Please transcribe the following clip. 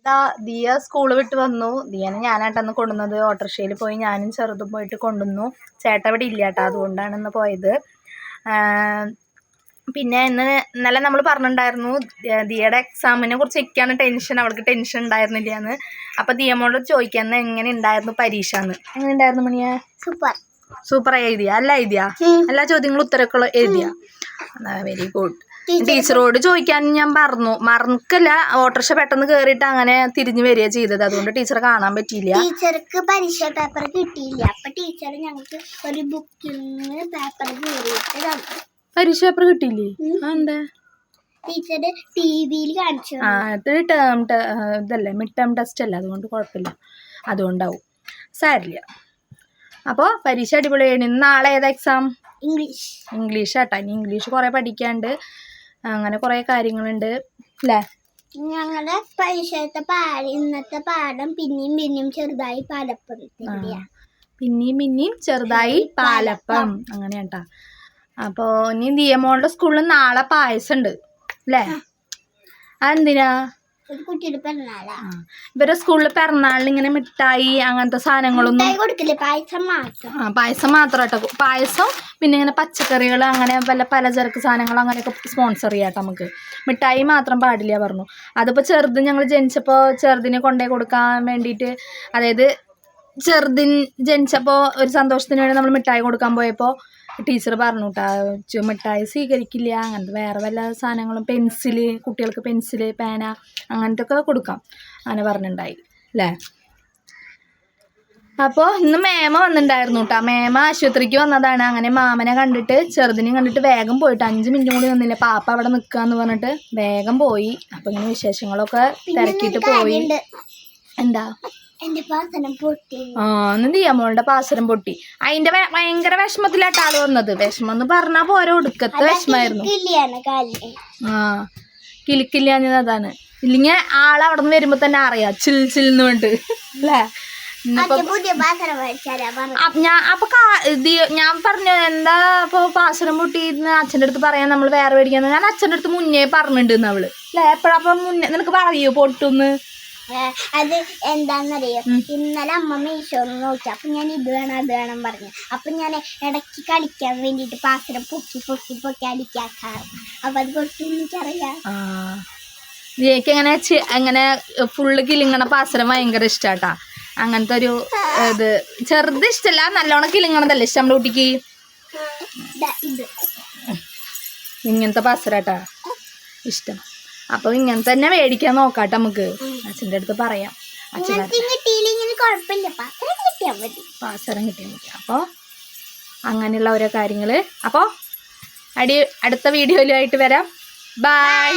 ഇതാ ദിയ സ്കൂൾ വിട്ട് വന്നു. ദിയനെ ഞാനായിട്ടന്ന് കൊണ്ടുവന്നത് ഓട്ടോറിക്ഷയിൽ പോയി ഞാനും ചെറുതും പോയിട്ട് കൊണ്ടുവന്നു. ചേട്ട ഇവിടെ ഇല്ല കേട്ടോ അതുകൊണ്ടാണ് ഇന്ന് പോയത് പിന്നെ ഇന്ന് ഇന്നലെ നമ്മൾ പറഞ്ഞിട്ടുണ്ടായിരുന്നു ദിയയുടെ എക്സാമിനെ കുറിച്ച് ഒക്കെയാണ് ടെൻഷൻ അവൾക്ക് ടെൻഷൻ ഉണ്ടായിരുന്നില്ല എന്ന് അപ്പം ദിയമോട് ചോദിക്കാൻ എങ്ങനെ ഉണ്ടായിരുന്നു പരീക്ഷ എന്ന് എങ്ങനെ ഉണ്ടായിരുന്നു മണിയെ സൂപ്പർ സൂപ്പറായി എഴുതിയ അല്ല എഴുതിയ? എല്ലാ ചോദ്യങ്ങളും ഉത്തരമൊക്കെ എഴുതിയ. വെരി ഗുഡ് ടീച്ചറോട് ചോദിക്കാൻ ഞാൻ പറഞ്ഞു മറക്കല്ല. ഓട്ടോറിക്ഷ പെട്ടെന്ന് കേറിയിട്ട് അങ്ങനെ തിരിഞ്ഞു വരിക ചെയ്തത്. അതുകൊണ്ട് ടീച്ചർ കാണാൻ പറ്റിയില്ല. ടീച്ചർക്ക് പരീക്ഷ പേപ്പർ കിട്ടിയില്ല. അപ്പൊ ടീച്ചർ ഞങ്ങൾക്ക് ഒരു ബുക്കിൽ നിന്ന് പേപ്പർ കീറിയിട്ട് തന്നു. പരീക്ഷ പേപ്പർ കിട്ടിയില്ലേ? എന്താ ടീച്ചർ ടിവിയിൽ കാണിച്ചു ആ ടേം ഇതല്ലേ മിഡ് ടേം ടെസ്റ്റ് അല്ല? അതുകൊണ്ട് കുഴപ്പമില്ല. അതുകൊണ്ടാവും. സാരില്ല. അപ്പോൾ പരീക്ഷ അടിപൊളിയാണ് നാളെ ഏതാ എക്സാം ഇംഗ്ലീഷ്. ഇംഗ്ലീഷ് ആട്ടാ. ഇനി ഇംഗ്ലീഷ് കുറേ പഠിക്കാണ്ട്. അങ്ങനെ കുറേ കാര്യങ്ങളുണ്ട്. അല്ലേ ഞങ്ങളുടെ പരീക്ഷത്തെ പാഠം ഇന്നത്തെ പാഠം പിന്നെയും പിന്നെയും ചെറുതായി പാലപ്പം പിന്നെയും പിന്നെയും ചെറുതായി പാലപ്പം. അങ്ങനെ കേട്ടാ അപ്പോൾ ഇനി ദിയമോളുടെ സ്കൂളിൽ നാളെ പായസം ഉണ്ട് അല്ലേ അതെന്തിനാ? ഇവരെ സ്കൂളിൽ പിറന്നാളിന് ഇങ്ങനെ മിഠായി അങ്ങനത്തെ സാധനങ്ങളൊന്നും മിഠായി പായസം മാത്രം. ആ പായസം മാത്രം കേട്ടോ പായസം പിന്നെ ഇങ്ങനെ പച്ചക്കറികൾ അങ്ങനെ വല്ല പലചരക്ക് സാധനങ്ങൾ അങ്ങനെയൊക്കെ സ്പോൺസർ ചെയ്യാട്ടോ നമുക്ക്. മിഠായി മാത്രം പാടില്ല പറഞ്ഞു. അതിപ്പോൾ ചെറുത് ഞങ്ങൾ ജനിച്ചപ്പോൾ ചെറുതിനെ കൊണ്ടേ കൊടുക്കാൻ വേണ്ടിയിട്ട് അതായത് ചെറുതിൻ ജനിച്ചപ്പോൾ ഒരു സന്തോഷത്തിന് വേണ്ടി നമ്മൾ മിഠായി കൊടുക്കാൻ പോയപ്പോൾ ടീച്ചർ പറഞ്ഞു കേട്ടോ മിഠായി സ്വീകരിക്കില്ല അങ്ങനത്തെ വേറെ വല്ല സാധനങ്ങളും പെൻസിൽ കുട്ടികൾക്ക് പെൻസിൽ പേന അങ്ങനത്തെ ഒക്കെ കൊടുക്കാം. അങ്ങനെ പറഞ്ഞിട്ടുണ്ടായി അല്ലേ അപ്പോൾ ഇന്ന് മേമ വന്നിട്ടുണ്ടായിരുന്നു കേട്ടോ മേമ ആശുപത്രിക്ക് വന്നതാണ്. അങ്ങനെ മാമനെ കണ്ടിട്ട് ചെറുതിനെയും കണ്ടിട്ട് വേഗം പോയിട്ട് അഞ്ച് മിനിറ്റും കൂടി നിന്നില്ല പാപ്പ അവിടെ നിൽക്കുക എന്ന് പറഞ്ഞിട്ട് വേഗം പോയി. അപ്പം ഇങ്ങനെ വിശേഷങ്ങളൊക്കെ തിരക്കിയിട്ട് പോയി. എന്താ? ആ ഒന്ന് ദിയമോളുടെ പാസരം പൊട്ടി? അതിന്റെ ഭയങ്കര വിഷമത്തിലാട്ടാൾ ആൾ വന്നത്. വിഷമം എന്ന് പറഞ്ഞാ പോരെ ഒടുക്കത്തെ വിഷമായിരുന്നു. ആ കിലിക്കില്ലാഞ്ഞത് അതാണ്. ഇല്ലെങ്കിൽ ആളവിടെ നിന്ന് വരുമ്പോ തന്നെ അറിയാം ചിൽ ചിൽന്ന് വേണ്ടി അല്ലേ? അപ്പ ഞാൻ അപ്പൊ പറഞ്ഞു എന്താ ഇപ്പൊ പാസരം പൊട്ടിന്ന് അച്ഛന്റെ അടുത്ത് പറയാൻ നമ്മൾ വേറെ മേടിക്കാന്ന് ഞാൻ അച്ഛന്റെ അടുത്ത് മുന്നേ പറഞ്ഞിട്ടുണ്ട് അവൾ. അല്ലേ? അപ്പൊ മുന്നേ നിനക്ക് പറയൂ പൊട്ടുന്ന്? അത് എന്താണെന്നറിയോ ഇന്നലെ അമ്മ മീശോന്ന് നോക്കി. അപ്പൊ ഞാൻ ഇത് വേണം അത് വേണം പറഞ്ഞു. അപ്പൊ ഞാൻ ഇടയ്ക്ക് കളിക്കാൻ വേണ്ടിട്ട് പാത്രം പൊക്കി പൊക്കി പൊക്കി അടിക്കാക്കാറ് അപ്പൊ അത് പൊട്ടി എനിക്കറിയാം. അങ്ങനെ അങ്ങനെ ഫുള്ള് കിലിങ്ങണ പാസരം ഭയങ്കര ഇഷ്ടാട്ടാ. അങ്ങനത്തെ ഒരു ഇത് ചെറുത് ഇഷ്ടല്ല നല്ലോണം കിലിങ്ങണതല്ലേ ഇഷ്ടം നമ്മുടെ കുട്ടിക്ക്? ഇങ്ങനത്തെ പാസരാട്ടാ ഇഷ്ടം. അപ്പൊ ഇങ്ങനെ തന്നെ മേടിക്കാൻ നോക്കാട്ടെ നമുക്ക്. അച്ഛന്റെ അടുത്ത് പറയാം. അച്ഛൻ പാസരം കിട്ടിയാൽ മതി. അപ്പോൾ അങ്ങനെയുള്ള ഓരോ കാര്യങ്ങൾ അപ്പോൾ അടി അടുത്ത വീഡിയോയിലായിട്ട് വരാം. ബൈ